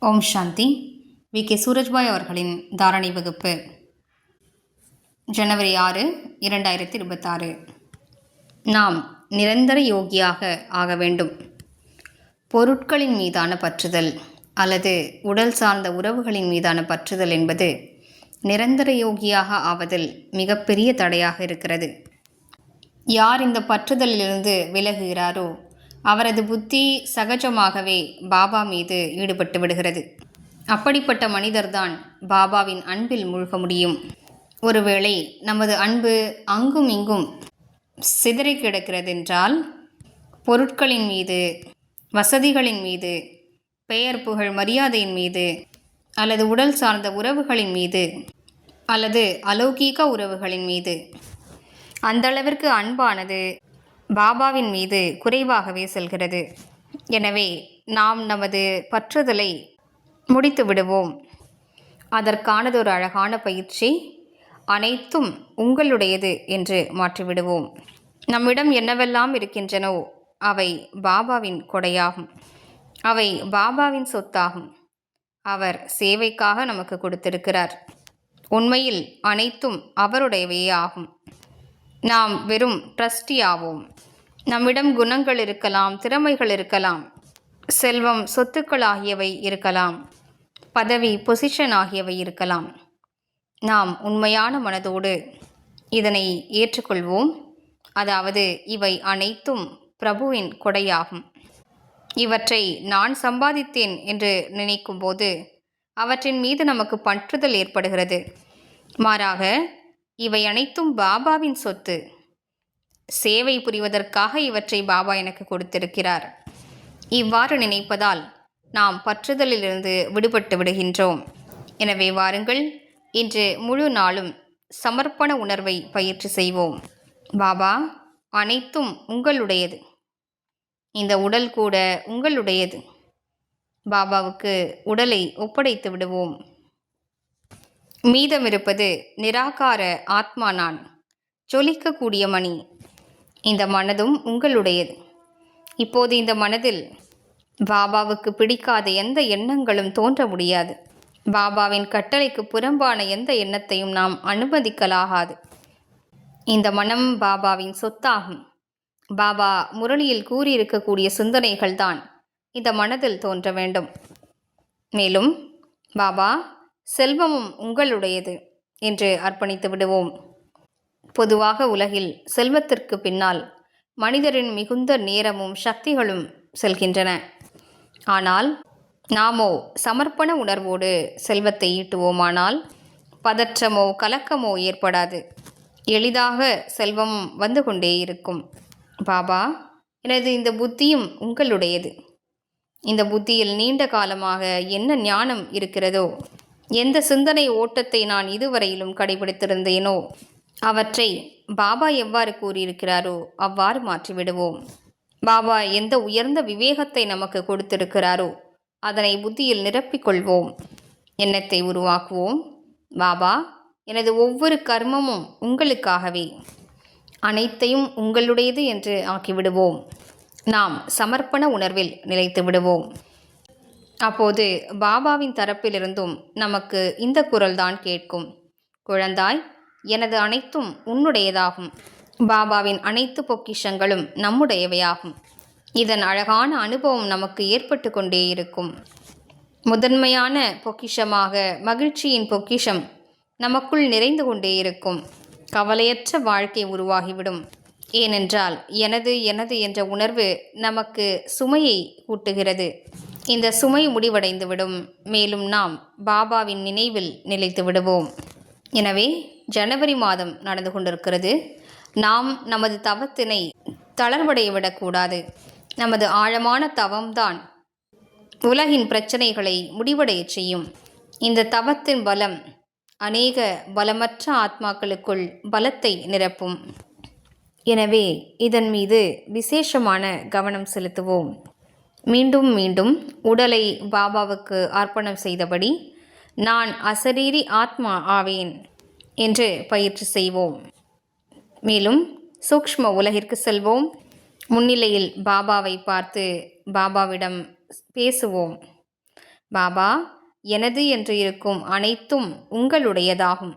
Om Shanti. We. K. Surajbhai அவர்களின் தாரணை வகுப்பு. ஜனவரி ஆறு இரண்டாயிரத்தி இருபத்தாறு நாம் நிரந்தர யோகியாக ஆக வேண்டும். பொருட்களின் மீதான பற்றுதல் அல்லது உடல் சார்ந்த உறவுகளின் மீதான பற்றுதல் என்பது நிரந்தர யோகியாக ஆவதில் மிகப்பெரிய தடையாக இருக்கிறது. யார் இந்த பற்றுதலிலிருந்து விலகுகிறாரோ அவரது புத்தி சகஜமாகவே பாபா மீது ஈடுபட்டு விடுகிறது. அப்படிப்பட்ட மனிதர்தான் பாபாவின் அன்பில் மூழ்க முடியும். ஒருவேளை நமது அன்பு அங்கும் இங்கும் சிதறி கிடக்கிறதென்றால் பொருட்களின் மீது வசதிகளின் மீது பெயர் புகழ் மரியாதையின் மீது அல்லது உடல் சார்ந்த உறவுகளின் மீது அல்லது அலௌகீக உறவுகளின் மீது அந்தளவிற்கு அன்பானது பாபாவின் மீது குறைவாகவே செல்கிறது. எனவே நாம் நமது பற்றுதலை முடித்து விடுவோம். அதற்கானதொரு அழகான பயிற்சி அனைத்தும் உங்களுடையது என்று மாற்றிவிடுவோம். நம்மிடம் என்னவெல்லாம் இருக்கின்றனோ அவை பாபாவின் கொடையாகும். அவை பாபாவின் சொத்தாகும். அவர் சேவைக்காக நமக்கு கொடுத்திருக்கிறார். உண்மையில் அனைத்தும் அவருடையவையே ஆகும். நாம் வெறும் ட்ரஸ்டி ஆவோம் நம்மிடம் குணங்கள் இருக்கலாம் திறமைகள் இருக்கலாம். செல்வம் சொத்துக்கள் ஆகியவை இருக்கலாம். பதவி பொசிஷன் ஆகியவை இருக்கலாம். நாம் உண்மையான மனதோடு இதனை ஏற்றுக்கொள்வோம். அதாவது இவை அனைத்தும் பிரபுவின் கொடையாகும். இவற்றை நான் சம்பாதித்தேன் என்று நினைக்கும்போது அவற்றின் மீது நமக்கு பற்றுதல் ஏற்படுகிறது. மாறாக இவை அனைத்தும் பாபாவின் சொத்து. சேவை புரிவதற்காக இவற்றை பாபா எனக்கு கொடுத்திருக்கிறார். இவ்வாறு நினைப்பதால் நாம் பற்றுதலிலிருந்து விடுபட்டு விடுகின்றோம். எனவே வாருங்கள் இன்று முழு நாளும் சமர்ப்பண உணர்வை பயிற்சி செய்வோம். பாபா அனைத்தும் உங்களுடையது. இந்த உடல் கூட உங்களுடையது. பாபாவுக்கு உடலை ஒப்படைத்து விடுவோம். மீதமிருப்பது நிராகார ஆத்மா நான் ஜொலிக்கக்கூடிய மணி. இந்த மனதும் உங்களுடையது. இப்போது இந்த மனதில் பாபாவுக்கு பிடிக்காத எந்த எண்ணங்களும் தோன்ற முடியாது. பாபாவின் கட்டளைக்கு புறம்பான எந்த எண்ணத்தையும் நாம் அனுமதிக்கலாகாது. இந்த மனம் பாபாவின் சொத்தாகும். பாபா முரளியில் கூறியிருக்கக்கூடிய சிந்தனைகள்தான் இந்த மனதில் தோன்ற வேண்டும். மேலும் பாபா செல்வமும் உங்களுடையது என்று அர்ப்பணித்து விடுவோம். பொதுவாக உலகில் செல்வத்திற்கு பின்னால் மனிதரின் மிகுந்த நேரமும் சக்திகளும் செல்கின்றன. ஆனால் நாமோ சமர்ப்பண உணர்வோடு செல்வத்தை ஈட்டுவோமானால் பதற்றமோ கலக்கமோ ஏற்படாது. எளிதாக செல்வம் வந்து கொண்டே இருக்கும். பாபா எனது இந்த புத்தியும் உங்களுடையது. இந்த புத்தியில் நீண்ட காலமாக என்ன ஞானம் இருக்கிறதோ எந்த சிந்தனை ஓட்டத்தை நான் இதுவரையிலும் கடைபிடித்திருந்தேனோ அவற்றை பாபா எவ்வாறு கூறியிருக்கிறாரோ அவ்வாறு மாற்றிவிடுவோம். பாபா எந்த உயர்ந்த விவேகத்தை நமக்கு கொடுத்திருக்கிறாரோ அதனை புத்தியில் நிரப்பிக்கொள்வோம் எண்ணத்தை உருவாக்குவோம். பாபா எனது ஒவ்வொரு கர்மமும் உங்களுக்காகவே அனைத்தையும் உங்களுடையது என்று ஆக்கிவிடுவோம். நாம் சமர்ப்பண உணர்வில் நிலைத்து விடுவோம். அப்போது பாபாவின் தரப்பிலிருந்தும் நமக்கு இந்த குரல்தான் கேட்கும். குழந்தாய் எனது அனைத்தும் உன்னுடையதாகும். பாபாவின் அனைத்து பொக்கிஷங்களும் நம்முடையவையாகும். இதன் அழகான அனுபவம் நமக்கு ஏற்பட்டு கொண்டே இருக்கும். முதன்மையான பொக்கிஷமாக மகிழ்ச்சியின் பொக்கிஷம் நமக்குள் நிறைந்து கொண்டே இருக்கும். கவலையற்ற வாழ்க்கை உருவாகிவிடும். ஏனென்றால் எனது எனது என்ற உணர்வு நமக்கு சுமையை கூட்டுகிறது இந்த சுமை முடிவடைந்துவிடும். மேலும் நாம் பாபாவின் நினைவில் நிலைத்து விடுவோம். எனவே ஜனவரி மாதம் நடந்து கொண்டிருக்கிறது. நாம் நமது தவத்தினை தளர்வடைய விடக்கூடாது. நமது ஆழமான தவம்தான் உலகின் பிரச்சனைகளை முடிவடையச் செய்யும். இந்த தவத்தின் பலம் அநேக பலமற்ற ஆத்மாக்களுக்குள் பலத்தை நிரப்பும். எனவே இதன் மீது விசேஷமான கவனம் செலுத்துவோம். மீண்டும் மீண்டும் உடலை பாபாவுக்கு அர்ப்பணம் செய்தபடி நான் அசரீரி ஆத்மா ஆவேன் என்று பயிற்சி செய்வோம். மேலும் சூக்ஷ்ம உலகிற்கு செல்வோம். முன்னிலையில் பாபாவை பார்த்து பாபாவிடம் பேசுவோம். பாபா எனது என்று இருக்கும் அனைத்தும் உங்களுடையதாகும்.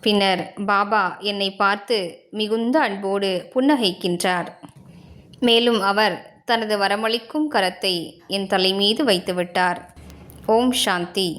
பின்னர் பாபா என்னை பார்த்து மிகுந்த அன்போடு புன்னகைக்கின்றார். மேலும் அவர் தனது வரமளிக்கும் கரத்தை என் தலைமீது வைத்துவிட்டார். ஓம் சாந்தி.